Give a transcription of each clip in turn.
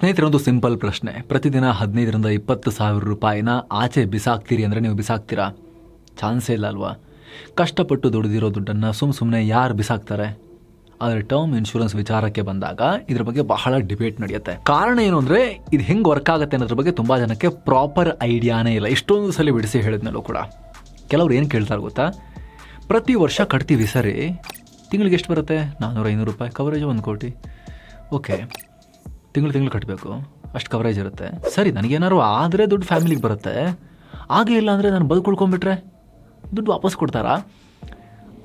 ಸ್ನೇಹಿತರೆ ಒಂದು ಸಿಂಪಲ್ ಪ್ರಶ್ನೆ. ಪ್ರತಿದಿನ ಹದಿನೈದರಿಂದ ಇಪ್ಪತ್ತು ಸಾವಿರ ರೂಪಾಯಿನ ಆಚೆ ಬಿಸಾಕ್ತೀರಿ ಅಂದರೆ ನೀವು ಬಿಸಾಕ್ತೀರಾ? ಚಾನ್ಸೇ ಇಲ್ಲ ಅಲ್ವಾ? ಕಷ್ಟಪಟ್ಟು ದುಡಿದಿರೋ ದುಡ್ಡನ್ನು ಸುಮ್ಮ ಸುಮ್ಮನೆ ಯಾರು ಬಿಸಾಕ್ತಾರೆ? ಆದರೆ ಟರ್ಮ್ ಇನ್ಶೂರೆನ್ಸ್ ವಿಚಾರಕ್ಕೆ ಬಂದಾಗ ಇದ್ರ ಬಗ್ಗೆ ಬಹಳ ಡಿಬೇಟ್ ನಡೆಯುತ್ತೆ. ಕಾರಣ ಏನು ಅಂದರೆ ಇದು ಹೆಂಗೆ ವರ್ಕ್ ಆಗುತ್ತೆ ಅನ್ನೋದ್ರ ಬಗ್ಗೆ ತುಂಬ ಜನಕ್ಕೆ ಪ್ರಾಪರ್ ಐಡಿಯಾನೇ ಇಲ್ಲ. ಇಷ್ಟೊಂದು ಸಲ ಬಿಡಿಸಿ ಹೇಳಿದ್ನಲ್ಲೂ ಕೂಡ. ಕೆಲವ್ರು ಏನು ಕೇಳ್ತಾರೆ ಗೊತ್ತಾ? ಪ್ರತಿ ವರ್ಷ ಕಟ್ತೀವಿ ಸರಿ. ತಿಂಗಳಿಗೆ ಎಷ್ಟು ಬರುತ್ತೆ? ನಾನ್ನೂರ ಐನೂರು ರೂಪಾಯಿ. ಕವರೇಜ್ ಒಂದು ಕೋಟಿ. ಓಕೆ ತಿಂಗಳು ತಿಂಗಳು ಕಟ್ಟಬೇಕು ಅಷ್ಟು ಕವರೇಜ್ ಇರುತ್ತೆ. ಸರಿ, ನನಗೇನಾದ್ರು ಆದರೆ ದುಡ್ಡು ಫ್ಯಾಮಿಲಿಗೆ ಬರುತ್ತೆ. ಆಗೇ ಇಲ್ಲ ಅಂದರೆ ನಾನು ಬದುಕುಳ್ಕೊಂಡ್ಬಿಟ್ರೆ? ದುಡ್ಡು ವಾಪಸ್ ಕೊಡ್ತಾರಾ?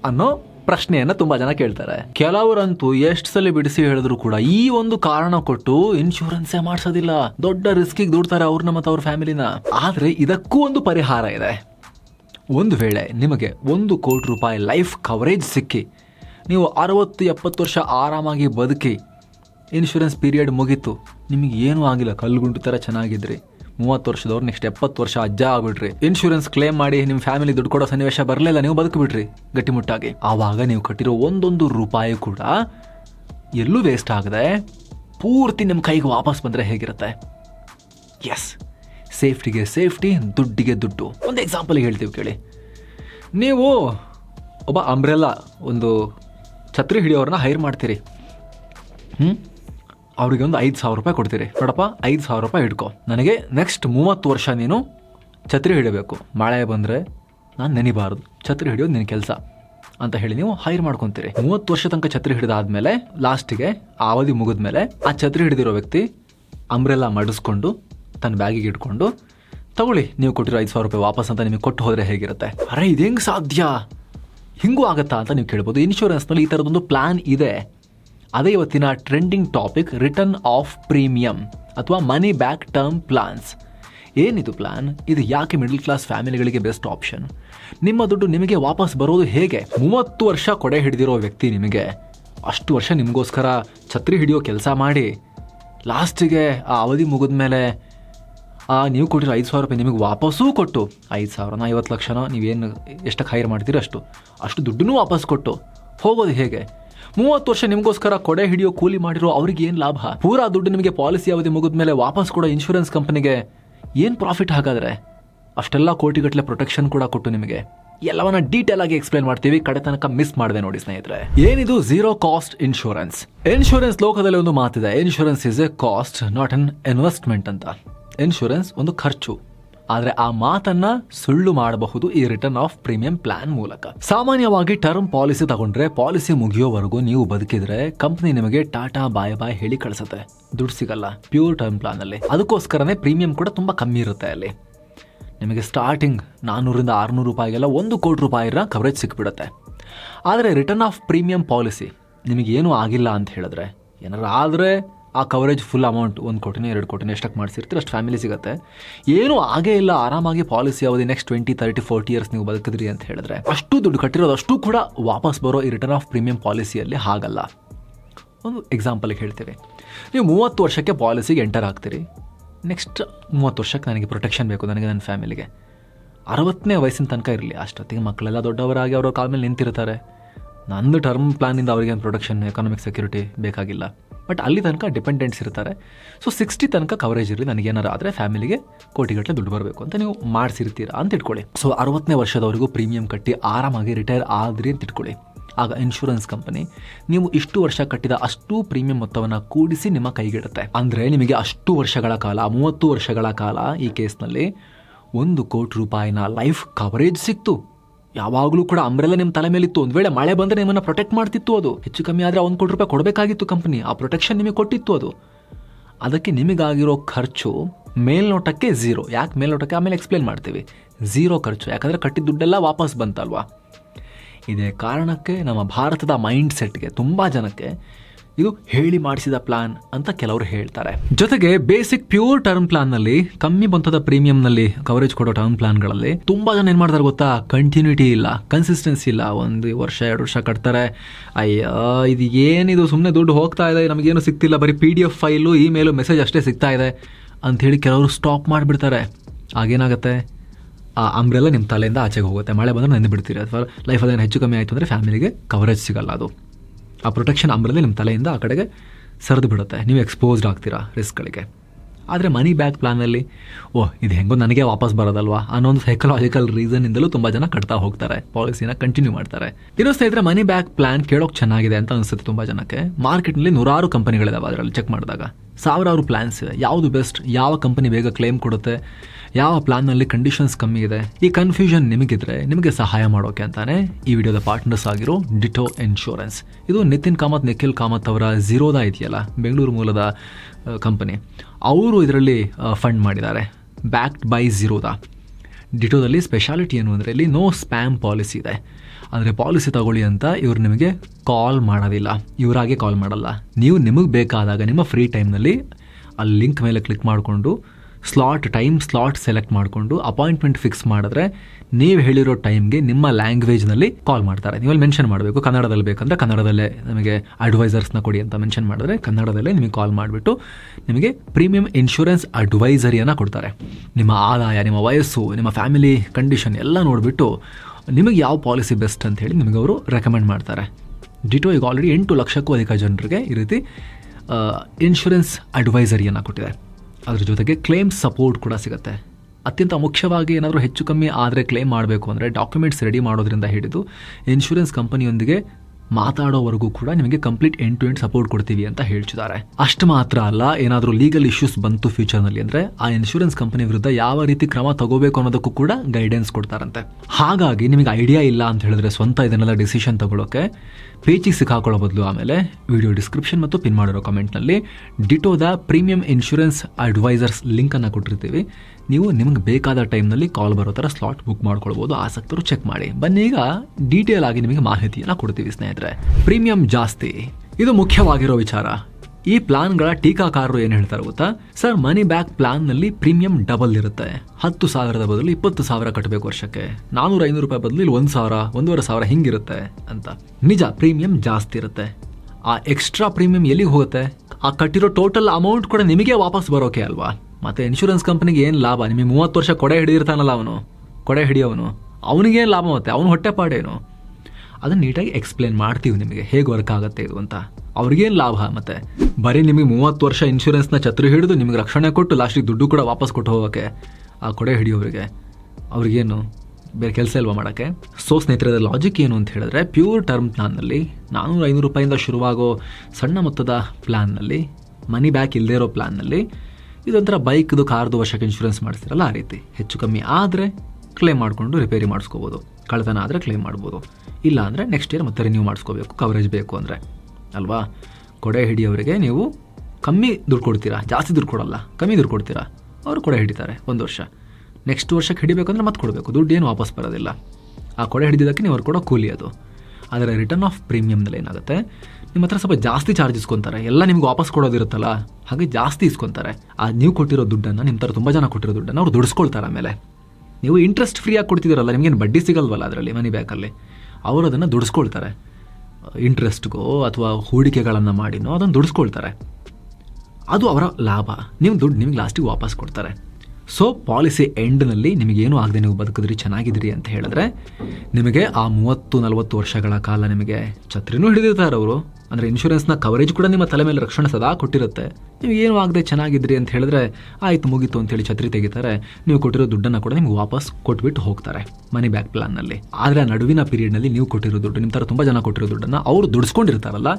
ಅನ್ನೋ ಪ್ರಶ್ನೆಯನ್ನು ತುಂಬ ಜನ ಕೇಳ್ತಾರೆ. ಕೆಲವರಂತೂ ಎಷ್ಟು ಸಲ ಬಿಡಿಸಿ ಹೇಳಿದ್ರು ಕೂಡ ಈ ಒಂದು ಕಾರಣ ಕೊಟ್ಟು ಇನ್ಶೂರೆನ್ಸೇ ಮಾಡಿಸೋದಿಲ್ಲ. ದೊಡ್ಡ ರಿಸ್ಕಿಗೆ ದೂಡ್ತಾರೆ ಅವ್ರನ್ನ ಮತ್ತು ಅವ್ರ ಫ್ಯಾಮಿಲಿನ ಆದರೆ ಇದಕ್ಕೂ ಒಂದು ಪರಿಹಾರ ಇದೆ. ಒಂದು ವೇಳೆ ನಿಮಗೆ ಒಂದು ಕೋಟಿ ರೂಪಾಯಿ ಲೈಫ್ ಕವರೇಜ್ ಸಿಕ್ಕಿ, ನೀವು ಅರವತ್ತು ಎಪ್ಪತ್ತು ವರ್ಷ ಆರಾಮಾಗಿ ಬದುಕಿ ಇನ್ಶೂರೆನ್ಸ್ ಪೀರಿಯಡ್ ಮುಗೀತು. ನಿಮಗೆ ಏನೂ ಆಗಿಲ್ಲ. ಕಲ್ಲುಗುಂಡು ಥರ ಚೆನ್ನಾಗಿದ್ರಿ. ಮೂವತ್ತು ವರ್ಷದವ್ರು ನೆಕ್ಸ್ಟ್ ಎಪ್ಪತ್ತು ವರ್ಷ ಅಜ್ಜ ಆಗ್ಬಿಟ್ರಿ. ಇನ್ಶೂರೆನ್ಸ್ ಕ್ಲೇಮ್ ಮಾಡಿ ನಿಮ್ಮ ಫ್ಯಾಮಿಲಿ ದುಡ್ಡು ಕೊಡೋ ಸನ್ನಿವೇಶ ಬರಲಿಲ್ಲ. ನೀವು ಬದುಕಿಬಿಟ್ರಿ. ಗಟ್ಟಿಮುಟ್ಟಾಗಿ. ಆವಾಗ ನೀವು ಕಟ್ಟಿರೋ ಒಂದೊಂದು ರೂಪಾಯಿ ಕೂಡ ಎಲ್ಲೂ ವೇಸ್ಟ್ ಆಗದೆ ಪೂರ್ತಿ ನಿಮ್ಮ ಕೈಗೆ ವಾಪಸ್ ಬಂದರೆ ಹೇಗಿರುತ್ತೆ? ಎಸ್ ಸೇಫ್ಟಿಗೆ ಸೇಫ್ಟಿ ದುಡ್ಡಿಗೆ ದುಡ್ಡು. ಒಂದು ಎಕ್ಸಾಂಪಲ್ ಹೇಳ್ತೀವಿ ಕೇಳಿ. ನೀವು ಒಬ್ಬ ಅಂಬ್ರೆಲ್ಲ ಒಂದು ಛತ್ರಿ ಹಿಡಿಯೋರನ್ನ ಹೈರ್ ಮಾಡ್ತೀರಿ. ಹ್ಞೂ ಅವ್ರಿಗೆ ಒಂದು ಐದು ಸಾವಿರ ರೂಪಾಯಿ ಕೊಡ್ತೀರಿ. ನೋಡಪ್ಪ ಐದು ಸಾವಿರ ರೂಪಾಯಿ ಹಿಡ್ಕೊ. ನನಗೆ ನೆಕ್ಸ್ಟ್ ಮೂವತ್ತು ವರ್ಷ ನೀನು ಛತ್ರಿ ಹಿಡಿಬೇಕು. ಮಳೆ ಬಂದರೆ ನಾನು ನೆನಿಬಾರ್ದು. ಛತ್ರಿ ಹಿಡಿಯೋದು ನಿನ್ನ ಕೆಲಸ ಅಂತ ಹೇಳಿ ನೀವು ಹೈರ್ ಮಾಡ್ಕೊತೀರಿ. ಮೂವತ್ತು ವರ್ಷ ತನಕ ಛತ್ರಿ ಹಿಡಿದಾದ್ಮೇಲೆ ಲಾಸ್ಟಿಗೆ ಆ ಅವಧಿ ಮುಗಿದ್ಮೇಲೆ ಆ ಛತ್ರಿ ಹಿಡಿದಿರೋ ವ್ಯಕ್ತಿ ಅಂಬ್ರೆಲ್ಲ ಮಡಿಸ್ಕೊಂಡು ತನ್ನ ಬ್ಯಾಗಿಗೆ ಇಟ್ಕೊಂಡು, ತಗೊಳ್ಳಿ, ನೀವು ಕೊಟ್ಟಿರೋ ಐದು ಸಾವಿರ ರೂಪಾಯಿ ವಾಪಸ್ ಅಂತ ನಿಮಗೆ ಕೊಟ್ಟು ಹೋದರೆ ಹೇಗಿರುತ್ತೆ? ಅರೆ, ಇದು ಹೆಂಗೆ ಸಾಧ್ಯ? ಹಿಂಗೂ ಆಗತ್ತಾ? ಅಂತ ನೀವು ಕೇಳ್ಬೋದು. ಇನ್ಶೂರೆನ್ಸ್ನಲ್ಲಿ ಈ ಥರದೊಂದು ಪ್ಲ್ಯಾನ್ ಇದೆ. ಅದೇ ಇವತ್ತಿನ trending topic return of premium ಅಥವಾ ಮನಿ ಬ್ಯಾಕ್ ಟರ್ಮ್ ಪ್ಲಾನ್ಸ್ ಏನಿದು ಪ್ಲಾನ್ ಇದು ಯಾಕೆ ಮಿಡಲ್ ಕ್ಲಾಸ್ ಫ್ಯಾಮಿಲಿಗಳಿಗೆ ಬೆಸ್ಟ್ ಆಪ್ಷನ್ ನಿಮ್ಮ ದುಡ್ಡು ನಿಮಗೆ ವಾಪಸ್ ಬರೋದು ಹೇಗೆ? ಮೂವತ್ತು ವರ್ಷ ಕೊಡೆ ಹಿಡಿದಿರೋ ವ್ಯಕ್ತಿ ನಿಮಗೆ. ಅಷ್ಟು ವರ್ಷ ನಿಮಗೋಸ್ಕರ ಛತ್ರಿ ಹಿಡಿಯೋ ಕೆಲಸ ಮಾಡಿ. ಲಾಸ್ಟಿಗೆ ಆ ಅವಧಿ ಮುಗಿದ ಮೇಲೆ, ಆ ನೀವು ಕೊಟ್ಟಿರೋ ಐದು ಸಾವಿರ ರೂಪಾಯಿ ನಿಮಗೆ ವಾಪಸ್ಸೂ ಕೊಟ್ಟು, ಐದು ಸಾವಿರನ ಐವತ್ತು ಲಕ್ಷನೋ ನೀವೇನು ಎಷ್ಟಕ್ಕೆ ಹೈರ್ ಮಾಡ್ತೀರೋ ಅಷ್ಟು? ಅಷ್ಟು ದುಡ್ಡನ್ನೂ ವಾಪಸ್ ಕೊಟ್ಟು ಹೋಗೋದು ಹೇಗೆ? ಮೂವತ್ತು ವರ್ಷ ನಿಮಗೋಸ್ಕರ ಕೊಡೆ ಹಿಡಿಯೋ ಕೂಲಿ ಮಾಡಿರೋ ಅವ್ರಿಗೆ ಏನ್ ಲಾಭ? ಪೂರಾ ದುಡ್ಡು ನಿಮಗೆ ಪಾಲಿಸಿ ಅವಧಿ ಮುಗಿದ್ಮೇಲೆ ವಾಪಸ್ ಕೊಡೋ ಇನ್ಶೂರೆನ್ಸ್ ಕಂಪನಿಗೆ ಏನು ಪ್ರಾಫಿಟ್ ಹಾಗಾದ್ರೆ? ಅಷ್ಟೆಲ್ಲ ಕೋಟಿಗಟ್ಟಲೆ ಪ್ರೊಟೆಕ್ಷನ್ ಕೂಡ ಕೊಟ್ಟು ನಿಮಗೆ. ಎಲ್ಲವನ್ನ ಡೀಟೇಲ್ ಆಗಿ ಎಕ್ಸ್ಪ್ಲೈನ್ ಮಾಡ್ತೀವಿ, ಕಡೆ ತನಕ ಮಿಸ್ ಮಾಡಿದೆ ನೋಡಿ ಸ್ನೇಹಿತರೆ. ಏನಿದು ಝೀರೋ ಕಾಸ್ಟ್ ಇನ್ಶೂರೆನ್ಸ್ ಇನ್ಶೂರೆನ್ಸ್ ಲೋಕದಲ್ಲಿ ಒಂದು ಮಾತಿದೆ insurance is a cost not an investment ಅಂತ. ಇನ್ಶೂರೆನ್ಸ್ ಒಂದು ಖರ್ಚು. ಆದ್ರೆ ಆ ಮಾತನ್ನ ಸುಳ್ಳು ಮಾಡಬಹುದು ಈ ರಿಟರ್ನ್ ಆಫ್ ಪ್ರೀಮಿಯಂ ಪ್ಲಾನ್ ಮೂಲಕ. ಸಾಮಾನ್ಯವಾಗಿ ಟರ್ಮ್ ಪಾಲಿಸಿ ತಗೊಂಡ್ರೆ ಪಾಲಿಸಿ ಮುಗಿಯೋವರೆಗೂ ನೀವು ಬದುಕಿದ್ರೆ ಕಂಪನಿ ನಿಮಗೆ ಟಾಟಾ, ಬಾಯ್ ಬಾಯ್ ಹೇಳಿ ಕಳಿಸುತ್ತೆ. ದುಡ್ಡು ಸಿಗಲ್ಲ ಪ್ಯೂರ್ ಟರ್ಮ್ ಪ್ಲಾನ್ ಅಲ್ಲಿ. ಅದಕ್ಕೋಸ್ಕರನೇ ಪ್ರೀಮಿಯಂ ಕೂಡ ತುಂಬಾ ಕಮ್ಮಿ ಇರುತ್ತೆ ಅಲ್ಲಿ. ನಿಮಗೆ ಸ್ಟಾರ್ಟಿಂಗ್ ನಾನ್ನೂರಿಂದ ಆರುನೂರು ರೂಪಾಯಿಗೆಲ್ಲ ಒಂದು ಕೋಟಿ ರೂಪಾಯಿರ ಕವರೇಜ್ ಸಿಕ್ಬಿಡುತ್ತೆ. ಆದರೆ ರಿಟರ್ನ್ ಆಫ್ ಪ್ರೀಮಿಯಂ ಪಾಲಿಸಿ ನಿಮಗೆ ಏನೂ ಆಗಿಲ್ಲ ಅಂತ ಹೇಳಿದ್ರೆ ಏನಾರು ಆದರೆ ಆ ಕವರೇಜ್ ಫುಲ್ ಅಮೌಂಟ್ ಒಂದು ಕೋಟಿನೇ, ಎರಡು ಕೋಟಿನೇ ಎಷ್ಟಕ್ಕೆ ಮಾಡಿಸಿರ್ತೀರಿ, ಅಷ್ಟು ಫ್ಯಾಮಿಲಿ ಸಿಗುತ್ತೆ. ಏನೂ ಆಗೇ ಇಲ್ಲ, ಆರಾಮಾಗಿ ಪಾಲಿಸಿ ಅವಧಿ next twenty thirty forty years ನೀವು ಬದುಕಿದ್ರಿ ಅಂತ ಹೇಳಿದ್ರೆ, ಅಷ್ಟು ದುಡ್ಡು ಕಟ್ಟಿರೋದು, ಅಷ್ಟು ಕೂಡ ವಾಪಸ್ ಬರೋ ಈ ರಿಟರ್ನ್ ಆಫ್ ಪ್ರೀಮಿಯಂ ಪಾಲಿಸಿಯಲ್ಲಿ ಹಾಗಲ್ಲ ಒಂದು ಎಕ್ಸಾಂಪಲ್ಗೆ ಹೇಳ್ತೀವಿ. ನೀವು ಮೂವತ್ತು ವರ್ಷಕ್ಕೆ ಪಾಲಿಸಿಗೆ ಎಂಟರ್ ಆಗ್ತೀರಿ. ನೆಕ್ಸ್ಟ್ ಮೂವತ್ತು ವರ್ಷಕ್ಕೆ ನನಗೆ ಪ್ರೊಟೆಕ್ಷನ್ ಬೇಕು, ನನಗೆ ನನ್ನ ಫ್ಯಾಮಿಲಿಗೆ ಅರವತ್ತನೇ ವಯಸ್ಸಿನ ತನಕ ಇರಲಿ, ಅಷ್ಟೊತ್ತಿಗೆ ಮಕ್ಕಳೆಲ್ಲ ದೊಡ್ಡವರಾಗಿ ಅವರ ಕಾಲ ಮೇಲೆ ನಿಂತಿರ್ತಾರೆ. ನಂದು ಟರ್ಮ್ ಪ್ಲಾನಿಂದ ಅವರಿಗೆ ಪ್ರೊಡಕ್ಷನ್ ಎಕನಾಮಿಕ್ ಸೆಕ್ಯೂರಿಟಿ ಬೇಕಾಗಿಲ್ಲ. ಬಟ್ ಅಲ್ಲಿ ತನಕ ಡಿಪೆಂಡೆಂಟ್ಸ್ ಇರ್ತಾರೆ. ಸೊ ಸಿಕ್ಸ್ಟಿ ತನಕ ಕವರೇಜ್ ಇರಲಿ ನನಗೇನಾರು ಆದರೆ ಫ್ಯಾಮಿಲಿಗೆ ಕೋಟಿಗಟ್ಟಲೆ ದುಡ್ಡು ಬರಬೇಕು ಅಂತ ನೀವು ಮಾಡಿಸಿರ್ತೀರಾ ಅಂತ ಇಟ್ಕೊಳ್ಳಿ. ಸೊ ಅರವತ್ತನೇ ವರ್ಷದವರೆಗೂ ಪ್ರೀಮಿಯಂ ಕಟ್ಟಿ ಆರಾಮಾಗಿ ರಿಟೈರ್ ಆದ್ರಿ ಅಂತ ಇಟ್ಕೊಳ್ಳಿ. ಆಗ ಇನ್ಶೂರೆನ್ಸ್ ಕಂಪನಿ ನೀವು ಇಷ್ಟು ವರ್ಷ ಕಟ್ಟಿದ ಅಷ್ಟು ಪ್ರೀಮಿಯಂ ಮೊತ್ತವನ್ನು ಕೂಡಿಸಿ ನಿಮ್ಮ ಕೈಗಿಡುತ್ತೆ. ಅಂದರೆ ನಿಮಗೆ ಅಷ್ಟು ವರ್ಷಗಳ ಕಾಲ, ಮೂವತ್ತು ವರ್ಷಗಳ ಕಾಲ ಈ ಕೇಸ್ನಲ್ಲಿ ಒಂದು ಕೋಟಿ ರೂಪಾಯಿನ ಲೈಫ್ ಕವರೇಜ್ ಸಿಕ್ತು. ಯಾವಾಗಲೂ ಕೂಡ ಅಂಬ್ರೆಲ್ಲ ನಿಮ್ಮ ತಲೆ ಮೇಲಿತ್ತು. ಒಂದು ವೇಳೆ ಮಳೆ ಬಂದರೆ ನಿಮ್ಮನ್ನು ಪ್ರೊಟೆಕ್ಟ್ ಮಾಡ್ತಿತ್ತು ಅದು. ಹೆಚ್ಚು ಕಮ್ಮಿ ಆದರೆ ಒಂದು ಕೋಟಿ ರೂಪಾಯಿ ಕೊಡಬೇಕಾಗಿತ್ತು ಕಂಪನಿ ಆ ಪ್ರೊಟೆಕ್ಷನ್ ನಿಮಗೆ ಕೊಟ್ಟಿತ್ತು ಅದು. ಅದಕ್ಕೆ ನಿಮಗಾಗಿರೋ ಖರ್ಚು ಮೇಲ್ನೋಟಕ್ಕೆ ಝೀರೋ ಯಾಕೆ ಮೇಲ್ನೋಟಕ್ಕೆ? ಆಮೇಲೆ ಎಕ್ಸ್ಪ್ಲೇನ್ ಮಾಡ್ತೀವಿ. ಝೀರೋ ಖರ್ಚು. ಯಾಕಂದರೆ ಕಟ್ಟಿದ ದುಡ್ಡೆಲ್ಲ ವಾಪಸ್ ಬಂತಲ್ವಾ? ಇದೇ ಕಾರಣಕ್ಕೆ ನಮ್ಮ ಭಾರತದ ಮೈಂಡ್ ಸೆಟ್ಗೆ ತುಂಬ ಜನಕ್ಕೆ ಇದು ಹೇಳಿ ಮಾಡಿಸಿದ ಪ್ಲಾನ್ ಅಂತ ಕೆಲವರು ಹೇಳ್ತಾರೆ. ಜೊತೆಗೆ ಬೇಸಿಕ್ ಪ್ಯೂರ್ ಟರ್ಮ್ ಪ್ಲಾನ್ನಲ್ಲಿ, ಕಮ್ಮಿ ಬಂತದ ಪ್ರೀಮಿಯಂ ನಲ್ಲಿ ಕವರೇಜ್ ಕೊಡೋ ಟರ್ಮ್ ಪ್ಲಾನ್ಗಳಲ್ಲಿ ತುಂಬಾ ಜನ ಏನ್ ಮಾಡ್ತಾರೆ ಗೊತ್ತಾ? ಕಂಟಿನ್ಯೂಟಿ ಇಲ್ಲ ಕನ್ಸಿಸ್ಟೆನ್ಸಿ ಇಲ್ಲ. ಒಂದು ವರ್ಷ, ಎರಡು ವರ್ಷ ಕಟ್ತಾರೆ. ಅಯ್ಯ, ಇದು ಏನಿದು ಸುಮ್ಮನೆ ದುಡ್ಡು ಹೋಗ್ತಾ ಇದೆ, ನಮಗೇನು ಸಿಗ್ತಿಲ್ಲ. ಬರೀ P D F file email message ಅಷ್ಟೇ ಸಿಗ್ತಾ ಇದೆ. ಅಂಥೇಳಿ ಕೆಲವರು ಸ್ಟಾಪ್ ಮಾಡಿಬಿಡ್ತಾರೆ. ಆಗೇನಾಗುತ್ತೆ? ಆ ಅಂಬ್ರೆಲ್ಲ ನಿಮ್ಮ ತಲೆಯಿಂದ ಆಚೆಗೆ ಹೋಗುತ್ತೆ. ಮಳೆ ಬಂದರೆ ನೆಂದು ಬಿಡ್ತೀರಿ. ಅಥವಾ ಲೈಫ್ ಅದೇನು ಹೆಚ್ಚು ಕಮ್ಮಿ ಆಯಿತು ಅಂದರೆ ಫ್ಯಾಮಿಲಿಗೆ ಕವರೇಜ್ ಸಿಗಲ್ಲ ಅದು. ಆ ಪ್ರೊಟೆಕ್ಷನ್ ಅಂಬ್ರಲ್ಲಿ ನಿಮ್ಮ ತಲೆಯಿಂದ ಆ ಕಡೆಗೆ ಸರಿದು ಬಿಡುತ್ತೆ. ನೀವು ಎಕ್ಸ್ಪೋಸ್ಡ್ ಆಗ್ತೀರಾ ರಿಸ್ಕ್ಗಳಿಗೆ ಆದರೆ ಮನಿ ಬ್ಯಾಕ್ ಪ್ಲಾನಲ್ಲಿ ಓಹ್, ಇದು ಹೆಂಗೋ ನನಗೆ ವಾಪಸ್ ಬರೋದಲ್ವಾ? ಅನ್ನೋ ಒಂದು ಸೈಕಲಾಜಿಕಲ್ ರೀಸನ್ನಿಂದಲೂ ತುಂಬ ಜನ ಕಟ್ತಾ ಹೋಗ್ತಾರೆ. ಪಾಲಿಸಿನ ಕಂಟಿನ್ಯೂ ಮಾಡ್ತಾರೆ. ಇರೋ ಸ್ನೇಹಿತರೆ ಮನಿ ಬ್ಯಾಕ್ ಪ್ಲಾನ್ ಕೇಳೋಕೆ ಚೆನ್ನಾಗಿದೆ ಅಂತ ಅನಿಸುತ್ತೆ ತುಂಬ ಜನಕ್ಕೆ. ಮಾರ್ಕೆಟ್ನಲ್ಲಿ ನೂರಾರು ಕಂಪನಿಗಳಿದಾವೆ ಅದರಲ್ಲಿ ಚೆಕ್ ಮಾಡಿದಾಗ. ಸಾವಿರಾರು ಪ್ಲಾನ್ಸ್ ಇದೆ. ಯಾವುದು ಬೆಸ್ಟ್ ಯಾವ ಕಂಪನಿ ಬೇಗ ಕ್ಲೇಮ್ ಕೊಡುತ್ತೆ? ಯಾವ ಪ್ಲಾನ್ನಲ್ಲಿ ಕಂಡೀಷನ್ಸ್ ಕಮ್ಮಿ ಇದೆ, ಈ ಕನ್ಫ್ಯೂಷನ್ ನಿಮಗಿದ್ರೆ ನಿಮಗೆ ಸಹಾಯ ಮಾಡೋಕೆ ಅಂತಾನೆ ಈ ವಿಡಿಯೋದ ಪಾರ್ಟ್ನರ್ಸ್ ಆಗಿರೋ ಡಿಟೋ ಇನ್ಶೂರೆನ್ಸ್ ಇದು ನಿತಿನ್ ಕಾಮತ್, ನಿಖಿಲ್ ಕಾಮತ್ ಅವರ ಝೀರೋದ ಇದೆಯಲ್ಲ, ಬೆಂಗಳೂರು ಮೂಲದ ಕಂಪನಿ ಅವರು ಇದರಲ್ಲಿ ಫಂಡ್ ಮಾಡಿದ್ದಾರೆ ಬ್ಯಾಕ್ಡ್ ಬೈ ಝೀರೋದಾ ಡಿಟೋದಲ್ಲಿ ಸ್ಪೆಷಾಲಿಟಿ ಏನು ಅಂದರೆ ಇಲ್ಲಿ ನೋ ಸ್ಪ್ಯಾಮ್ ಪಾಲಿಸಿ ಇದೆ. ಅಂದರೆ ಪಾಲಿಸಿ ತಗೊಳ್ಳಿ ಅಂತ ಇವರು ನಿಮಗೆ ಕಾಲ್ ಮಾಡೋದಿಲ್ಲ. ಇವರಾಗೆ ಕಾಲ್ ಮಾಡಲ್ಲ. ನೀವು ನಿಮಗೆ ಬೇಕಾದಾಗ ನಿಮ್ಮ ಫ್ರೀ ಟೈಮ್ನಲ್ಲಿ ಆ ಲಿಂಕ್ ಮೇಲೆ ಕ್ಲಿಕ್ ಮಾಡಿಕೊಂಡು ಸ್ಲಾಟ್ ಟೈಮ್ ಸ್ಲಾಟ್ ಸೆಲೆಕ್ಟ್ ಮಾಡಿಕೊಂಡು ಅಪಾಯಿಂಟ್ಮೆಂಟ್ ಫಿಕ್ಸ್ ಮಾಡಿದ್ರೆ ನೀವು ಹೇಳಿರೋ ಟೈಮ್ಗೆ ನಿಮ್ಮ ಲ್ಯಾಂಗ್ವೇಜ್ನಲ್ಲಿ ಕಾಲ್ ಮಾಡ್ತಾರೆ. ನೀವಲ್ಲಿ ಮೆನ್ಷನ್ ಮಾಡಬೇಕು, ಕನ್ನಡದಲ್ಲಿ ಬೇಕಂದ್ರೆ ಕನ್ನಡದಲ್ಲೇ ನಮಗೆ ಅಡ್ವೈಸರ್ಸ್ನ ಕೊಡಿ ಅಂತ ಮೆನ್ಷನ್ ಮಾಡಿದ್ರೆ ಕನ್ನಡದಲ್ಲೇ ನಿಮಗೆ ಕಾಲ್ ಮಾಡಿಬಿಟ್ಟು ನಿಮಗೆ ಪ್ರೀಮಿಯಂ ಇನ್ಶೂರೆನ್ಸ್ ಅಡ್ವೈಸರಿಯನ್ನು ಕೊಡ್ತಾರೆ. ನಿಮ್ಮ ಆದಾಯ, ನಿಮ್ಮ ವಯಸ್ಸು, ನಿಮ್ಮ ಫ್ಯಾಮಿಲಿ ಕಂಡೀಷನ್ ಎಲ್ಲ ನೋಡಿಬಿಟ್ಟು ನಿಮಗೆ ಯಾವ ಪಾಲಿಸಿ ಬೆಸ್ಟ್ ಅಂತ ಹೇಳಿ ನಿಮಗೆ ಅವರು ರೆಕಮೆಂಡ್ ಮಾಡ್ತಾರೆ. ಡಿಟೋ ಈಗ ಆಲ್ರೆಡಿ ಎಂಟು ಲಕ್ಷಕ್ಕೂ ಅಧಿಕ ಜನರಿಗೆ ಈ ರೀತಿ ಇನ್ಶೂರೆನ್ಸ್ ಅಡ್ವೈಸರಿಯನ್ನು ಕೊಟ್ಟಿದೆ. ಅದ್ರ ಜೊತೆಗೆ ಕ್ಲೇಮ್ ಸಪೋರ್ಟ್ ಕೂಡ ಸಿಗುತ್ತೆ. ಅತ್ಯಂತ ಮುಖ್ಯವಾಗಿ ಏನಾದರೂ ಹೆಚ್ಚು ಕಮ್ಮಿ ಆದರೆ ಕ್ಲೇಮ್ ಮಾಡಬೇಕು ಅಂದರೆ ಡಾಕ್ಯುಮೆಂಟ್ಸ್ ರೆಡಿ ಮಾಡೋದ್ರಿಂದ ಹಿಡಿದು ಇನ್ಶೂರೆನ್ಸ್ ಕಂಪನಿಯೊಂದಿಗೆ ಮಾತಾಡೋವರೆಗೂ ಕೂಡ ನಿಮಗೆ complete end to end support ಕೊಡ್ತೀವಿ ಅಂತ ಹೇಳ್ತಿದ್ದಾರೆ. ಅಷ್ಟು ಮಾತ್ರ ಅಲ್ಲ, ಏನಾದರೂ ಲೀಗಲ್ ಇಶ್ಯೂಸ್ ಬಂತು ಫ್ಯೂಚರ್ನಲ್ಲಿ ಅಂದರೆ ಆ ಇನ್ಶೂರೆನ್ಸ್ ಕಂಪನಿ ವಿರುದ್ಧ ಯಾವ ರೀತಿ ಕ್ರಮ ತಗೋಬೇಕು ಅನ್ನೋದಕ್ಕೂ ಕೂಡ ಗೈಡೆನ್ಸ್ ಕೊಡ್ತಾರಂತೆ. ಹಾಗಾಗಿ ನಿಮಗೆ ಐಡಿಯಾ ಇಲ್ಲ ಅಂತ ಹೇಳಿದ್ರೆ ಸ್ವಂತ ಇದನ್ನೆಲ್ಲ ಡಿಸಿಷನ್ ತಗೊಳ್ಳೋಕೆ ಪೇಜಿಗೆ ಸಿಕ್ಕಾಕೊಳ್ಳೋ ಬದಲು ಆಮೇಲೆ ವಿಡಿಯೋ ಡಿಸ್ಕ್ರಿಪ್ಷನ್ ಮತ್ತು ಪಿನ್ ಮಾಡಿರೋ ಕಮೆಂಟ್ನಲ್ಲಿ ಡಿಟೋದ ಪ್ರೀಮಿಯಂ ಇನ್ಶೂರೆನ್ಸ್ ಅಡ್ವೈಸರ್ಸ್ ಲಿಂಕನ್ನು ಕೊಟ್ಟಿರ್ತೀವಿ. ನೀವು ನಿಮಗೆ ಬೇಕಾದ ಟೈಮ್ನಲ್ಲಿ ಕಾಲ್ ಬರೋ ಥರ ಸ್ಲಾಟ್ ಬುಕ್ ಮಾಡ್ಕೊಳ್ಬೋದು, ಆಸಕ್ತರು ಚೆಕ್ ಮಾಡಿ. ಬನ್ನಿ ಈಗ ಡೀಟೇಲ್ ಆಗಿ ನಿಮಗೆ ಮಾಹಿತಿಯನ್ನು ಕೊಡ್ತೀವಿ ಸ್ನೇಹಿತರೆ. ಪ್ರೀಮಿಯಂ ಜಾಸ್ತಿ. ಇದು ಮುಖ್ಯವಾಗಿರೋ ವಿಚಾರ. ಈ ಪ್ಲಾನ್ಗಳ ಟೀಕಾಕಾರರು ಏನು ಹೇಳ್ತಾರೆ ಗೊತ್ತಾ? ಸರ್, ಮನಿ ಬ್ಯಾಕ್ ಪ್ಲಾನ್ನಲ್ಲಿ ಪ್ರೀಮಿಯಂ ಡಬಲ್ ಇರುತ್ತೆ. ಹತ್ತು ಸಾವಿರದ ಬದಲು ಇಪ್ಪತ್ತು ಸಾವಿರ ಕಟ್ಟಬೇಕು ವರ್ಷಕ್ಕೆ. ನಾನೂರ ಐನೂರು ರೂಪಾಯಿ ಬದಲು ಇಲ್ಲಿ ಒಂದು ಸಾವಿರ, ಒಂದೂವರೆ ಸಾವಿರ ಹಿಂಗಿರುತ್ತೆ ಅಂತ. ನಿಜ, ಪ್ರೀಮಿಯಂ ಜಾಸ್ತಿ ಇರುತ್ತೆ. ಆ ಎಕ್ಸ್ಟ್ರಾ ಪ್ರೀಮಿಯಂ ಎಲ್ಲಿಗೆ ಹೋಗುತ್ತೆ? ಆ ಕಟ್ಟಿರೋ ಟೋಟಲ್ ಅಮೌಂಟ್ ಕೂಡ ನಿಮಗೆ ವಾಪಸ್ ಬರೋಕೆ ಅಲ್ವಾ? ಮತ್ತೆ ಇನ್ಶೂರೆನ್ಸ್ ಕಂಪನಿಗೆ ಏನು ಲಾಭ? ನಿಮಗೆ ಮೂವತ್ತು ವರ್ಷ ಕೊಡೆ ಹಿಡಿದಿರ್ತಾನಲ್ಲ ಅವನು. ಕೊಡೆ ಹಿಡಿಯೋವನು. ಅವನಿಗೇನು ಲಾಭ ಮತ್ತೆ? ಅವನು ಹೊಟ್ಟೆಪಾಡೇನು ಅದನ್ನು ನೀಟಾಗಿ ಎಕ್ಸ್ಪ್ಲೇನ್ ಮಾಡ್ತೀವಿ ನಿಮಗೆ. ಹೇಗೆ ವರ್ಕ್ ಆಗುತ್ತೆ ಇದು ಅಂತ. ಅವ್ರಿಗೇನು ಲಾಭ ಮತ್ತೆ? ಬರೀ ನಿಮಗೆ ಮೂವತ್ತು ವರ್ಷ ಇನ್ಶೂರೆನ್ಸ್ನ ಛತ್ರಿ ಹಿಡಿದು ನಿಮಗೆ ರಕ್ಷಣೆ ಕೊಟ್ಟು ಲಾಸ್ಟಿಗೆ ದುಡ್ಡು ಕೂಡ ವಾಪಸ್ ಕೊಟ್ಟು ಹೋಗೋಕ್ಕೆ ಆ ಕೊಡೆ ಹಿಡಿಯೋರಿಗೆ ಅವ್ರಿಗೇನು? ಬೇರೆ ಕೆಲಸ ಇಲ್ವಾ ಮಾಡೋಕ್ಕೆ? ಸೊ ಸ್ನೇಹಿತರದ ಲಾಜಿಕ್ ಏನು ಅಂತ ಹೇಳಿದ್ರೆ ಪ್ಯೂರ್ ಟರ್ಮ್ ಪ್ಲಾನ್ನಲ್ಲಿ ನಾನ್ನೂರು ಐನೂರು ರೂಪಾಯಿಂದ ಶುರುವಾಗೋ ಸಣ್ಣ ಮೊತ್ತದ ಪ್ಲ್ಯಾನ್ನಲ್ಲಿ ಮನಿ ಬ್ಯಾಕ್ ಇಲ್ಲದೇ ಇರೋ ಪ್ಲಾನ್ನಲ್ಲಿ ಇದೊಂಥರ ಬೈಕ್ದು, ಕಾರ್ದು ವರ್ಷಕ್ಕೆ ಇನ್ಶೂರೆನ್ಸ್ ಮಾಡಿಸ್ತಿರಲ್ಲ ಆ ರೀತಿ. ಹೆಚ್ಚು ಕಮ್ಮಿ ಆದರೆ ಕ್ಲೇಮ್ ಮಾಡಿಕೊಂಡು ರಿಪೇರಿ ಮಾಡಿಸ್ಕೋಬೋದು. ಕಳ್ತನ ಆದರೆ ಕ್ಲೇಮ್ ಮಾಡ್ಬೋದು. ಇಲ್ಲ ಅಂದರೆ ನೆಕ್ಸ್ಟ್ ಇಯರ್ ಮತ್ತೆ ರಿನ್ಯೂ ಮಾಡಿಸ್ಕೋಬೇಕು ಕವರೇಜ್ ಬೇಕು ಅಂದರೆ. ಅಲ್ವಾ? ಕೊಡೆ ಹಿಡಿಯೋರಿಗೆ ನೀವು ಕಮ್ಮಿ ದುಡ್ಡು ಕೊಡ್ತೀರಾ? ಜಾಸ್ತಿ ದುಡ್ಡು ಕೊಡಲ್ಲ, ಕಮ್ಮಿ ದುಡ್ಡು ಕೊಡ್ತೀರಾ? ಅವರು ಕೊಡೆ ಹಿಡಿತಾರೆ ಒಂದು ವರ್ಷ. ನೆಕ್ಸ್ಟ್ ವರ್ಷಕ್ಕೆ ಹಿಡಿಬೇಕಂದ್ರೆ ಮತ್ತೆ ಕೊಡಬೇಕು, ದುಡ್ಡು ಏನು ವಾಪಸ್ ಬರೋದಿಲ್ಲ. ಆ ಕೊಡೆ ಹಿಡಿದಿದ್ದಕ್ಕೆ ನೀವು ಅವ್ರು ಕೊಡೋ ಕೂಲಿ ಅದು. ಆದರೆ ರಿಟರ್ನ್ ಆಫ್ ಪ್ರೀಮಿಯಮ್ನಲ್ಲಿ ಏನಾಗುತ್ತೆ? ನಿಮ್ಮ ಹತ್ರ ಸ್ವಲ್ಪ ಜಾಸ್ತಿ ಚಾರ್ಜ್ ಇಸ್ಕೊತಾರೆ. ಎಲ್ಲ ನಿಮ್ಗೆ ವಾಪಸ್ ಕೊಡೋದಿರುತ್ತಲ್ಲ? ಹಾಗೆ ಜಾಸ್ತಿ ಇಸ್ಕೊತಾರೆ. ಆ, ನೀವು ಕೊಟ್ಟಿರೋ ದುಡ್ಡನ್ನು ನಿಮ್ಮ ಥರ ತುಂಬ ಜನ ಕೊಟ್ಟಿರೋ ದುಡ್ಡನ್ನು ಅವ್ರು ದುಡಿಸ್ಕೊಳ್ತಾರೆ ಆಮೇಲೆ. ನೀವು ಇಂಟ್ರೆಸ್ಟ್ ಫ್ರೀಯಾಗಿ ಕೊಡ್ತಿದ್ದೀರಲ್ಲ, ನಿಮಗೇನು ಬಡ್ಡಿ ಸಿಗಲ್ವಲ್ಲ ಅದರಲ್ಲಿ ಮನಿ ಬ್ಯಾಕಲ್ಲಿ ಅವರು ಅದನ್ನು ದುಡಿಸ್ಕೊಳ್ತಾರೆ. ಇಂಟ್ರೆಸ್ಟ್ಗೋ ಅಥವಾ ಹೂಡಿಕೆಗಳನ್ನು ಮಾಡಿನೋ ಅದನ್ನು ದುಡಿಸ್ಕೊಳ್ತಾರೆ. ಅದು ಅವರ ಲಾಭ. ನಿಮ್ಮ ದುಡ್ಡು ನಿಮ್ಗೆ ಲಾಸ್ಟಿಗೆ ವಾಪಸ್ ಕೊಡ್ತಾರೆ. ಸೊ ಪಾಲಿಸಿ ಎಂಡ್ನಲ್ಲಿ ನಿಮಗೇನು ಆಗದೆ ನೀವು ಬದುಕಿದ್ರಿ, ಚೆನ್ನಾಗಿದ್ರಿ ಅಂತ ಹೇಳಿದ್ರೆ, ನಿಮಗೆ ಆ ಮೂವತ್ತು ನಲವತ್ತು ವರ್ಷಗಳ ಕಾಲ ನಿಮಗೆ ಛತ್ರಿನೂ ಹಿಡಿದಿರ್ತಾರೆ ಅವರು. ಅಂದರೆ ಇನ್ಶೂರೆನ್ಸ್ನ ಕವರೇಜ್ ಕೂಡ ನಿಮ್ಮ ತಲೆ ಮೇಲೆ ರಕ್ಷಣೆ ಸದಾ ಕೊಟ್ಟಿರುತ್ತೆ. ನೀವು ಏನು ಆಗದೆ ಚೆನ್ನಾಗಿದ್ರಿ ಅಂತ ಹೇಳಿದ್ರೆ, ಆಯಿತು, ಮುಗೀತು ಅಂತೇಳಿ ಛತ್ರಿ ತೆಗಿತಾರೆ. ನೀವು ಕೊಟ್ಟಿರೋ ದುಡ್ಡನ್ನು ಕೂಡ ನಿಮ್ಗೆ ವಾಪಸ್ ಕೊಟ್ಬಿಟ್ಟು ಹೋಗ್ತಾರೆ, ಮನಿ ಬ್ಯಾಕ್ ಪ್ಲಾನ್ನಲ್ಲಿ. ಆದರೆ ಆ ನಡುವಿನ ಪೀರಿಯಡ್ನಲ್ಲಿ ನೀವು ಕೊಟ್ಟಿರೋ ದುಡ್ಡು ನಿಮ್ಮ ಥರ ತುಂಬ ಜನ ಕೊಟ್ಟಿರೋ ದುಡ್ಡನ್ನು ಅವರು ದುಡಿಸ್ಕೊಂಡಿರ್ತಾರಲ್ಲ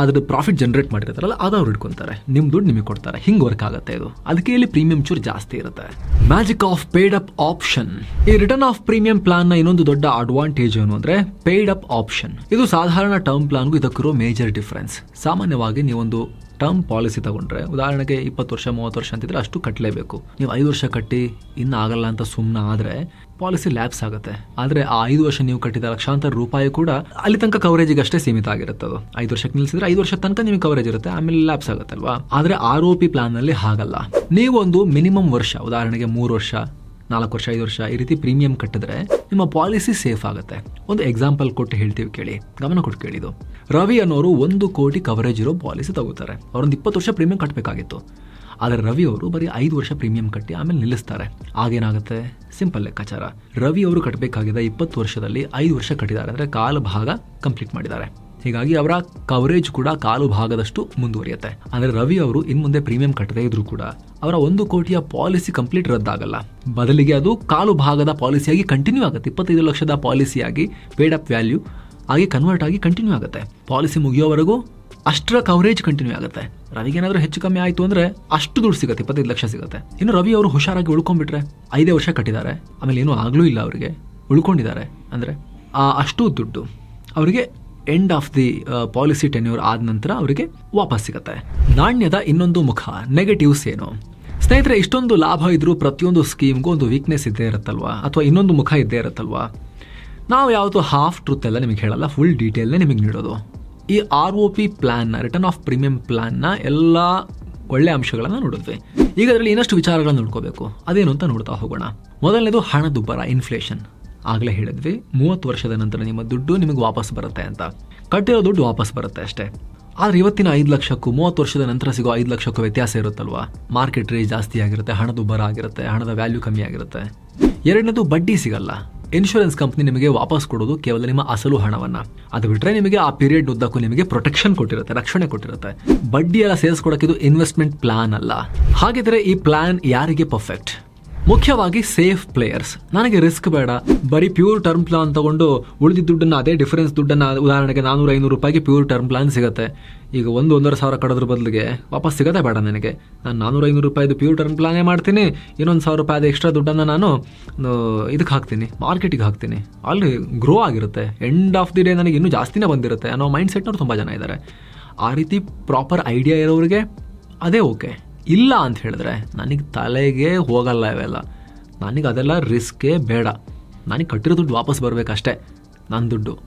ಅದ್ರ ಪ್ರಾಫಿಟ್ ಜನರೇಟ್ ಮಾಡಿರ್ತಾರಲ್ಲ, ಅದು ಅವ್ರು ಇಟ್ಕೊತಾರೆ ನಿಮ್ಮ ದುಡ್ಡು ನಿಮಗೆ ಕೊಡ್ತಾರೆ. ಹಿಂಗೆ ವರ್ಕ್ ಆಗುತ್ತೆ ಇದು. ಅದಕ್ಕೆ ಇಲ್ಲಿ ಪ್ರೀಮಿಯಂ ಚೂರು ಜಾಸ್ತಿ ಇರುತ್ತೆ. Magic of paid up option ಈ ರಿಟರ್ನ್ ಆಫ್ ಪ್ರೀಮಿಯಂ ಪ್ಲಾನ್ನ ಇನ್ನೊಂದು ದೊಡ್ಡ ಅಡ್ವಾಂಟೇಜ್ ಏನು ಅಂದರೆ ಪೇಡ್ ಅಪ್ ಆಪ್ಷನ್ ಇದು ಸಾಧಾರಣ ಟರ್ಮ್ ಪ್ಲಾನ್ಗೂ ಇದಕ್ಕಿರೋ ಮೇಜರ್ ಡಿಫ್ರೆನ್ಸ್ ಸಾಮಾನ್ಯವಾಗಿ ನೀವೊಂದು ಟರ್ಮ್ ಪಾಲಿಸಿ ತಗೊಂಡ್ರೆ, ಉದಾಹರಣೆಗೆ ಇಪ್ಪತ್ತು ವರ್ಷ, ಮೂವತ್ತು ವರ್ಷ ಅಂತಿದ್ರೆ ಅಷ್ಟು ಕಟ್ಟಲೇಬೇಕು ನೀವು ಐದು ವರ್ಷ ಕಟ್ಟಿ, ಇನ್ನು ಆಗಲ್ಲ ಅಂತ ಸುಮ್ಮನೆ ಆದರೆ ಪಾಲಿಸಿ ಲ್ಯಾಬ್ಸ್ ಆಗುತ್ತೆ. ಆದರೆ ಆ ಐದು ವರ್ಷ ನೀವು ಕಟ್ಟಿದ ಲಕ್ಷಾಂತರ ರೂಪಾಯಿ ಕೂಡ ಅಲ್ಲಿ ತನಕ ಕವರೇಜಿಗೆ ಅಷ್ಟೇ ಸೀಮಿತ ಆಗಿರುತ್ತೆ ಅದು ಐದು ವರ್ಷಕ್ಕೆ ನಿಲ್ಲಿಸಿದ್ರೆ ಐದು ವರ್ಷ ತನಕ ನಿಮಗೆ ಕವರೇಜ್ ಇರುತ್ತೆ, ಆಮೇಲೆ ಲ್ಯಾಬ್ಸ್ ಆಗುತ್ತಲ್ವಾ? ಆದರೆ ಆರ್ ಒ ಪಿ ಪ್ಲಾನ್ನಲ್ಲಿ ಹಾಗಲ್ಲ. ನೀವೊಂದು ಮಿನಿಮಮ್ ವರ್ಷ, ಉದಾಹರಣೆಗೆ ಮೂರು ವರ್ಷ ನಾಲ್ಕು ವರ್ಷ, ಐದು ವರ್ಷ ಈ ರೀತಿ ಪ್ರೀಮಿಯಂ ಕಟ್ಟಿದ್ರೆ ನಿಮ್ಮ ಪಾಲಿಸಿ ಸೇಫ್ ಆಗುತ್ತೆ. ಒಂದು ಎಕ್ಸಾಂಪಲ್ ಕೊಟ್ಟು ಹೇಳ್ತೀವಿ ಕೇಳಿ. ಗಮನ ಕೊಟ್ಟು ಕೇಳಿದು ರವಿ ಅನ್ನೋರು ಒಂದು ಕೋಟಿ ಕವರೇಜ್ ಇರೋ ಪಾಲಿಸಿ ತಗೋತಾರೆ. ಅವರೊಂದು ಇಪ್ಪತ್ತು ವರ್ಷ ಪ್ರೀಮಿಯಂ ಕಟ್ಟಬೇಕಾಗಿತ್ತು ಆದರೆ ರವಿ ಅವರು ಬರೀ ಐದು ವರ್ಷ ಪ್ರೀಮಿಯಂ ಕಟ್ಟಿ ಆಮೇಲೆ ನಿಲ್ಲಿಸ್ತಾರೆ. ಆಗೇನಾಗುತ್ತೆ? ಸಿಂಪಲ್ ಲೆಕ್ಕಾಚಾರ. ರವಿ ಅವರು ಕಟ್ಟಬೇಕಾಗಿದ್ದ ಇಪ್ಪತ್ತು ವರ್ಷದಲ್ಲಿ ಐದು ವರ್ಷ ಕಟ್ಟಿದ್ದಾರೆ. ಅಂದರೆ ಕಾಲು ಭಾಗ ಕಂಪ್ಲೀಟ್ ಮಾಡಿದ್ದಾರೆ. ಹೀಗಾಗಿ ಅವರ ಕವರೇಜ್ ಕೂಡ ಕಾಲು ಭಾಗದಷ್ಟು ಮುಂದುವರಿಯುತ್ತೆ. ಅಂದ್ರೆ ರವಿ ಅವರು ಇನ್ಮುಂದೆ ಪ್ರೀಮಿಯಂ ಕಟ್ಟದೇ ಇದ್ರೂ ಕೂಡ ಅವರ ಒಂದು ಕೋಟಿಯ ಪಾಲಿಸಿ ಕಂಪ್ಲೀಟ್ ರದ್ದಾಗಲ್ಲ. ಬದಲಿಗೆ ಅದು ಕಾಲು ಭಾಗದ ಪಾಲಿಸಿಯಾಗಿ ಕಂಟಿನ್ಯೂ ಆಗುತ್ತೆ. ಇಪ್ಪತ್ತೈದು ಲಕ್ಷದ ಪಾಲಿಸಿಯಾಗಿ ಪೇಡ್ ಅಪ್ ವ್ಯಾಲ್ಯೂ ಆಗಿ ಕನ್ವರ್ಟ್ ಆಗಿ ಕಂಟಿನ್ಯೂ ಆಗುತ್ತೆ. ಪಾಲಿಸಿ ಮುಗಿಯೋವರೆಗೂ ಅಷ್ಟರ ಕವರೇಜ್ ಕಂಟಿನ್ಯೂ ಆಗುತ್ತೆ. ರವಿಗೇನಾದ್ರೂ ಹೆಚ್ಚು ಕಮ್ಮಿ ಆಯಿತು ಅಂದರೆ ಅಷ್ಟು ದುಡ್ಡು ಸಿಗುತ್ತೆ, ಇಪ್ಪತ್ತೈದು ಲಕ್ಷ ಸಿಗುತ್ತೆ. ಇನ್ನು ರವಿ ಅವರು ಹುಷಾರಾಗಿ ಉಳ್ಕೊಂಡ್ಬಿಟ್ರೆ ಐದೇ ವರ್ಷ ಕಟ್ಟಿದ್ದಾರೆ. ಆಮೇಲೆ ಏನೂ ಆಗಲೂ ಇಲ್ಲ ಅವರಿಗೆ. ಉಳ್ಕೊಂಡಿದ್ದಾರೆ. ಅಂದರೆ ಆ ಅಷ್ಟು ದುಡ್ಡು ಅವರಿಗೆ end of the policy tenure ಆದ ನಂತರ ಅವರಿಗೆ ವಾಪಸ್ ಸಿಗುತ್ತೆ. ನಾಣ್ಯದ ಇನ್ನೊಂದು ಮುಖ ನೆಗೆಟಿವ್ಸ್ ಏನು? ಸ್ನೇಹಿತರೆ, ಇಷ್ಟೊಂದು ಲಾಭ ಇದ್ರೂ ಪ್ರತಿಯೊಂದು ಸ್ಕೀಮ್ಗೂ ಒಂದು ವೀಕ್ನೆಸ್ ಇದ್ದೇ ಇರುತ್ತಲ್ವಾ? ಅಥವಾ ಇನ್ನೊಂದು ಮುಖ ಇದ್ದೇ ಇರುತ್ತಲ್ವಾ? ನಾವು ಯಾವುದು ಹಾಫ್ ಟ್ರೂತ್ ಎಲ್ಲ ನಿಮಗೆ ಹೇಳಲ್ಲ ಫುಲ್ ಡೀಟೇಲ್ನೇ ನಿಮಗೆ ನೀಡೋದು. ಈ ಆರ್ ಒ ಪಿ ಪ್ಲಾನ್ನ ರಿಟರ್ನ್ ಆಫ್ ಪ್ರೀಮಿಯಂ ಪ್ಲಾನ್ನ ಎಲ್ಲ ಒಳ್ಳೆ ಅಂಶಗಳನ್ನು ನೋಡಿದ್ವಿ. ಈಗ ಅದರಲ್ಲಿ ಇನ್ನಷ್ಟು ವಿಚಾರಗಳನ್ನು ನೋಡ್ಕೋಬೇಕು. ಅದೇನು ಅಂತ ನೋಡ್ತಾ ಹೋಗೋಣ. ಮೊದಲನೇದು ಹಣದುಬ್ಬರ ಇನ್ಫ್ಲೇಷನ್ ಆಗಲೇ ಹೇಳಿದ್ವಿ, ಮೂವತ್ತು ವರ್ಷದ ನಂತರ ನಿಮ್ಮ ದುಡ್ಡು ನಿಮಗೆ ವಾಪಸ್ ಬರುತ್ತೆ ಅಂತ. ಕಟ್ಟಿರೋ ದುಡ್ಡು ವಾಪಸ್ ಬರುತ್ತೆ ಅಷ್ಟೇ. ಆದರೆ ಇವತ್ತಿನ ಐದು ಲಕ್ಷಕ್ಕೂ ಮೂವತ್ತು ವರ್ಷದ ನಂತರ ಸಿಗೋ ಐದು ಲಕ್ಷಕ್ಕೂ ವ್ಯತ್ಯಾಸ ಇರುತ್ತಲ್ವಾ? ಮಾರ್ಕೆಟ್ ರೇಟ್ ಜಾಸ್ತಿ ಆಗಿರುತ್ತೆ ಹಣದುಬ್ಬರ ಆಗಿರುತ್ತೆ, ಹಣದ ವ್ಯಾಲ್ಯೂ ಕಮ್ಮಿ ಆಗಿರುತ್ತೆ. ಎರಡನೇದು ಬಡ್ಡಿ ಸಿಗಲ್ಲ. ಇನ್ಶೂರೆನ್ಸ್ ಕಂಪ್ನಿ ನಿಮಗೆ ವಾಪಸ್ ಕೊಡೋದು ಕೇವಲ ನಿಮ್ಮ ಅಸಲು ಹಣವನ್ನ. ಅದು ಬಿಟ್ಟರೆ ನಿಮಗೆ ಆ ಪೀರಿಯಡ್ ಉದ್ದಕ್ಕೂ ನಿಮಗೆ ಪ್ರೊಟೆಕ್ಷನ್ ಕೊಟ್ಟಿರುತ್ತೆ, ರಕ್ಷಣೆ ಕೊಟ್ಟಿರುತ್ತೆ. ಬಡ್ಡಿ ಎಲ್ಲ ಸೇರಿಸ್ಕೊಡಕ್ಕೆ ಇದು ಇನ್ವೆಸ್ಟ್ಮೆಂಟ್ ಪ್ಲಾನ್ ಅಲ್ಲ. ಹಾಗಿದ್ರೆ ಈ ಪ್ಲಾನ್ ಯಾರಿಗೆ ಪರ್ಫೆಕ್ಟ್ ಮುಖ್ಯವಾಗಿ ಸೇಫ್ ಪ್ಲೇಯರ್ಸ್ ನನಗೆ ರಿಸ್ಕ್ ಬೇಡ. ಬರೀ ಪ್ಯೂರ್ ಟರ್ಮ್ ಪ್ಲಾನ್ ತಗೊಂಡು ಉಳಿದಿದ್ದ ದುಡ್ಡನ್ನು, ಅದೇ ಡಿಫರೆನ್ಸ್ ದುಡ್ಡನ್ನು, ಉದಾಹರಣೆಗೆ ನಾನೂರ ಐನೂರು ರೂಪಾಯಿಗೆ ಪ್ಯೂರ್ ಟರ್ಮ್ ಪ್ಲಾನ್ ಸಿಗುತ್ತೆ. ಈಗ ಒಂದು ಒಂದೂವರೆ ಸಾವಿರ ಕಡೋದ್ರ ಬದಲಿಗೆ ವಾಪಸ್ ಸಿಗೋದೇ ಬೇಡ ನನಗೆ. ನಾನು ನಾನೂರು ಐನೂರು ರೂಪಾಯಿದು ಪ್ಯೂರ್ ಟರ್ಮ್ ಪ್ಲಾನೇ ಮಾಡ್ತೀನಿ, ಇನ್ನೊಂದು ಸಾವಿರ ರೂಪಾಯಿದು ಎಕ್ಸ್ಟ್ರಾ ದುಡ್ಡನ್ನು ನಾನು ಇದಕ್ಕೆ ಹಾಕ್ತೀನಿ ಮಾರ್ಕೆಟಿಗೆ ಹಾಕ್ತೀನಿ. ಅಲ್ಲಿ ಗ್ರೋ ಆಗಿರುತ್ತೆ. ಎಂಡ್ ಆಫ್ ದಿ ಡೇ ನನಗೆ ಇನ್ನೂ ಜಾಸ್ತಿನೇ ಬಂದಿರುತ್ತೆ ಅನ್ನೋ ಮೈಂಡ್ ಸೆಟ್ನವ್ರು ತುಂಬ ಜನ ಇದ್ದಾರೆ ಆ ರೀತಿ ಪ್ರಾಪರ್ ಐಡಿಯಾ ಇರೋರಿಗೆ ಅದೇ ಓಕೆ ಇಲ್ಲ ಅಂತ ಹೇಳಿದ್ರೆ, ನನಗೆ ತಲೆಗೆ ಹೋಗಲ್ಲ ಇವೆಲ್ಲ. ನನಗೆ ಅದೆಲ್ಲ ರಿಸ್ಕೇ ಬೇಡ. ನನಗೆ ಕಟ್ಟಿರೋ ದುಡ್ಡು ವಾಪಸ್ ಬರಬೇಕಷ್ಟೇ ನನ್ನ ದುಡ್ಡು.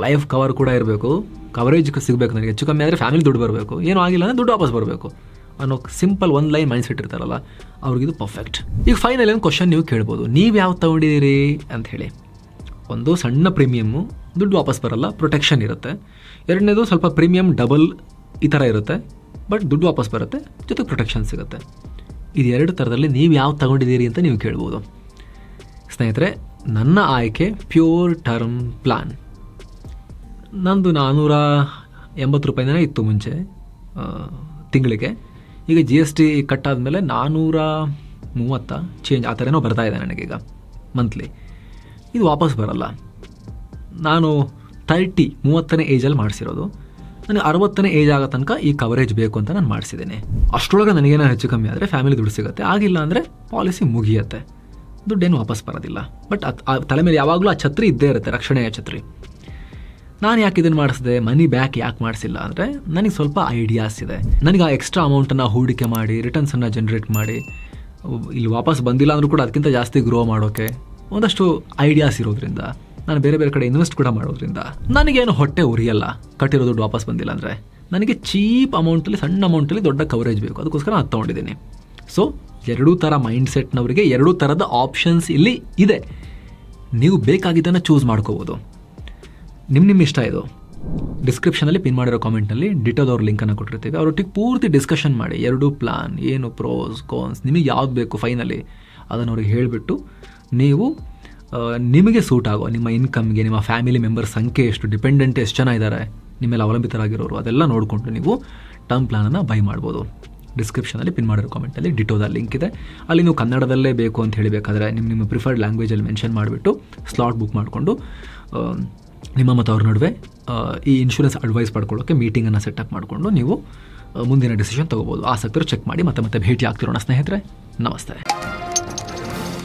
ಲೈಫ್ ಕವರ್ ಕೂಡ ಇರಬೇಕು. ಕವರೇಜ್ ಸಿಗಬೇಕು ನನಗೆ. ಹೆಚ್ಚು ಕಮ್ಮಿ ಆದರೆ ಫ್ಯಾಮಿಲಿ ದುಡ್ಡು ಬರಬೇಕು. ಏನೂ ಆಗಿಲ್ಲ ಅಂದರೆ ದುಡ್ಡು ವಾಪಸ್ ಬರಬೇಕು. ಅನ್ನೋ ಸಿಂಪಲ್ ಒಂದು ಲೈನ್ ಮೈಂಡ್ ಸೆಟ್ ಇರ್ತಾರಲ್ಲ ಅವ್ರಿಗಿದು ಪರ್ಫೆಕ್ಟ್. ಈಗ ಫೈನಲ್ ಒಂದು ಕ್ವಶನ್ ನೀವು ಕೇಳ್ಬೋದು. ನೀವು ಯಾವ್ದು ತೊಗೊಂಡಿದ್ದೀರಿ ಅಂತ ಹೇಳಿ. ಒಂದು ಸಣ್ಣ ಪ್ರೀಮಿಯಮ್ಮು ದುಡ್ಡು ವಾಪಸ್ ಬರಲ್ಲ ಪ್ರೊಟೆಕ್ಷನ್ ಇರುತ್ತೆ. ಎರಡನೇದು ಸ್ವಲ್ಪ ಪ್ರೀಮಿಯಮ್ ಡಬಲ್ ಈ ಥರ ಇರುತ್ತೆ. ಬಟ್ ದುಡ್ಡು ವಾಪಸ್ ಬರುತ್ತೆ, ಜೊತೆಗೆ ಪ್ರೊಟೆಕ್ಷನ್ ಸಿಗುತ್ತೆ. ಇದು ಎರಡು ಥರದಲ್ಲಿ ನೀವು ಯಾವ್ದು ತಗೊಂಡಿದ್ದೀರಿ ಅಂತ ನೀವು ಕೇಳ್ಬೋದು. ಸ್ನೇಹಿತರೆ, ನನ್ನ ಆಯ್ಕೆ ಪ್ಯೂರ್ ಟರ್ಮ್ ಪ್ಲಾನ್ ನಂದು ನಾನ್ನೂರ ಎಂಬತ್ತು ರೂಪಾಯಿನೇ ಇತ್ತು ಮುಂಚೆ ತಿಂಗಳಿಗೆ. ಈಗ ಜಿ ಎಸ್ ಟಿ ಕಟ್ಟಾದಮೇಲೆ ನಾನ್ನೂರ ಮೂವತ್ತ ಚೇಂಜ್ ಆ ಥರನೋ ಬರ್ತಾ ಇದೆ ನನಗೀಗ ಮಂತ್ಲಿ ಇದು ವಾಪಸ್ ಬರಲ್ಲ. ನಾನು ತರ್ಟಿ ಮೂವತ್ತನೇ ಏಜಲ್ಲಿ ಮಾಡಿಸಿರೋದು. ನನಗೆ ಅರವತ್ತನೇ ಏಜ್ ಆಗೋ ತನಕ ಈ ಕವರೇಜ್ ಬೇಕು ಅಂತ ನಾನು ಮಾಡಿಸಿದ್ದೀನಿ. ಅಷ್ಟರೊಳಗೆ ನನಗೇನೋ ಹೆಚ್ಚು ಕಮ್ಮಿ ಆದರೆ ಫ್ಯಾಮಿಲಿ ದುಡ್ಡು ಸಿಗುತ್ತೆ. ಆಗಿಲ್ಲ ಅಂದರೆ ಪಾಲಿಸಿ ಮುಗಿಯುತ್ತೆ. ದುಡ್ಡೇನು ವಾಪಸ್ ಬರೋದಿಲ್ಲ. ಬಟ್ ಆ ತಲೆ ಮೇಲೆ ಯಾವಾಗಲೂ ಆ ಛತ್ರಿ ಇದ್ದೇ ಇರುತ್ತೆ, ರಕ್ಷಣೆಯ ಛತ್ರಿ. ನಾನು ಯಾಕೆ ಇದನ್ನು ಮಾಡಿಸಿದೆ? ಮನಿ ಬ್ಯಾಕ್ ಯಾಕೆ ಮಾಡಿಸಿಲ್ಲ ಅಂದರೆ ನನಗೆ ಸ್ವಲ್ಪ ಐಡಿಯಾಸ್ ಇದೆ. ನನಗೆ ಆ ಎಕ್ಸ್ಟ್ರಾ ಅಮೌಂಟನ್ನು ಹೂಡಿಕೆ ಮಾಡಿ ರಿಟರ್ನ್ಸನ್ನು ಜನ್ರೇಟ್ ಮಾಡಿ, ಇಲ್ಲಿ ವಾಪಸ್ ಬಂದಿಲ್ಲ ಅಂದರೂ ಕೂಡ ಅದಕ್ಕಿಂತ ಜಾಸ್ತಿ ಗ್ರೋ ಮಾಡೋಕ್ಕೆ ಒಂದಷ್ಟು ಐಡಿಯಾಸ್ ಇರೋದ್ರಿಂದ ನಾನು ಬೇರೆ ಬೇರೆ ಕಡೆ ಇನ್ವೆಸ್ಟ್ ಕೂಡ ಮಾಡೋದ್ರಿಂದ ನನಗೇನು ಹೊಟ್ಟೆ ಉರಿಯಲ್ಲ. ಕಟ್ಟಿರೋ ದುಡ್ಡು ವಾಪಸ್ ಬಂದಿಲ್ಲ ಅಂದರೆ ನನಗೆ ಚೀಪ್ ಅಮೌಂಟಲ್ಲಿ ಸಣ್ಣ ಅಮೌಂಟಲ್ಲಿ ದೊಡ್ಡ ಕವರೇಜ್ ಬೇಕು. ಅದಕ್ಕೋಸ್ಕರ ನಾನು ತೊಗೊಂಡಿದ್ದೀನಿ. ಸೊ ಎರಡೂ ಥರ ಮೈಂಡ್ ಸೆಟ್ನವರಿಗೆ ಎರಡೂ ಥರದ ಆಪ್ಷನ್ಸ್ ಇಲ್ಲಿ ಇದೆ. ನೀವು ಬೇಕಾಗಿದ್ದನ್ನು ಚೂಸ್ ಮಾಡ್ಕೋಬೋದು. ನಿಮ್ಮ ನಿಮ್ಮ ಇಷ್ಟ ಇದು. ಡಿಸ್ಕ್ರಿಪ್ಷನಲ್ಲಿ ಪಿನ್ ಮಾಡಿರೋ ಕಾಮೆಂಟ್ನಲ್ಲಿ ಡಿಟೋದವ್ರ ಲಿಂಕನ್ನು ಕೊಟ್ಟಿರ್ತೀವಿ. ಅವರೊಟ್ಟಿಗೆ ಪೂರ್ತಿ ಡಿಸ್ಕಷನ್ ಮಾಡಿ. ಎರಡು ಪ್ಲಾನ್ ಏನು ಪ್ರೋಸ್ ಕೋನ್ಸ್ ನಿಮಗೆ ಯಾವ್ದು ಬೇಕು ಫೈನಲಿ ಅದನ್ನು ಅವ್ರಿಗೆ ಹೇಳಿಬಿಟ್ಟು ನೀವು ನಿಮಗೆ ಸೂಟ್ ಆಗೋ ನಿಮ್ಮ ಇನ್ಕಮ್ಗೆ ನಿಮ್ಮ ಫ್ಯಾಮಿಲಿ ಮೆಂಬರ್ ಸಂಖ್ಯೆ ಎಷ್ಟು ಡಿಪೆಂಡೆಂಟ್ ಎಷ್ಟು ಜನ ಇದ್ದಾರೆ ನಿಮ್ಮೆಲ್ಲ ಅವಲಂಬಿತರಾಗಿರೋರು, ಅದೆಲ್ಲ ನೋಡಿಕೊಂಡು ನೀವು ಟರ್ಮ್ ಪ್ಲಾನನ್ನು ಬೈ ಮಾಡ್ಬೋದು. ಡಿಸ್ಕ್ರಿಪ್ಷನಲ್ಲಿ ಪಿನ್ ಮಾಡಿರೋ ಕಾಮೆಂಟಲ್ಲಿ ಡಿಟೋದ ಲಿಂಕ್ ಇದೆ. ಅಲ್ಲಿ ನೀವು ಕನ್ನಡದಲ್ಲೇ ಬೇಕು ಅಂತ ಹೇಳಬೇಕಾದ್ರೆ ನಿಮ್ಮ ನಿಮ್ಮ ಪ್ರಿಫರ್ಡ್ ಲ್ಯಾಂಗ್ವೇಜಲ್ಲಿ ಮೆನ್ಷನ್ ಮಾಡಿಬಿಟ್ಟು ಸ್ಲಾಟ್ ಬುಕ್ ಮಾಡಿಕೊಂಡು ನಿಮ್ಮ ಮತ್ತು ಅವ್ರ ನಡುವೆ ಈ ಇನ್ಶೂರೆನ್ಸ್ ಅಡ್ವೈಸ್ ಪಡ್ಕೊಳ್ಳೋಕ್ಕೆ ಮೀಟಿಂಗನ್ನು ಸೆಟಪ್ ಮಾಡಿಕೊಂಡು ನೀವು ಮುಂದಿನ ಡಿಸಿಷನ್ ತೊಗೋಬೋದು. ಆಸಕ್ತರು ಚೆಕ್ ಮಾಡಿ ಮತ್ತೆ ಮತ್ತೆ ಭೇಟಿ ಆಗ್ತಿರೋಣ ಸ್ನೇಹಿತರೆ. ನಮಸ್ತೆ.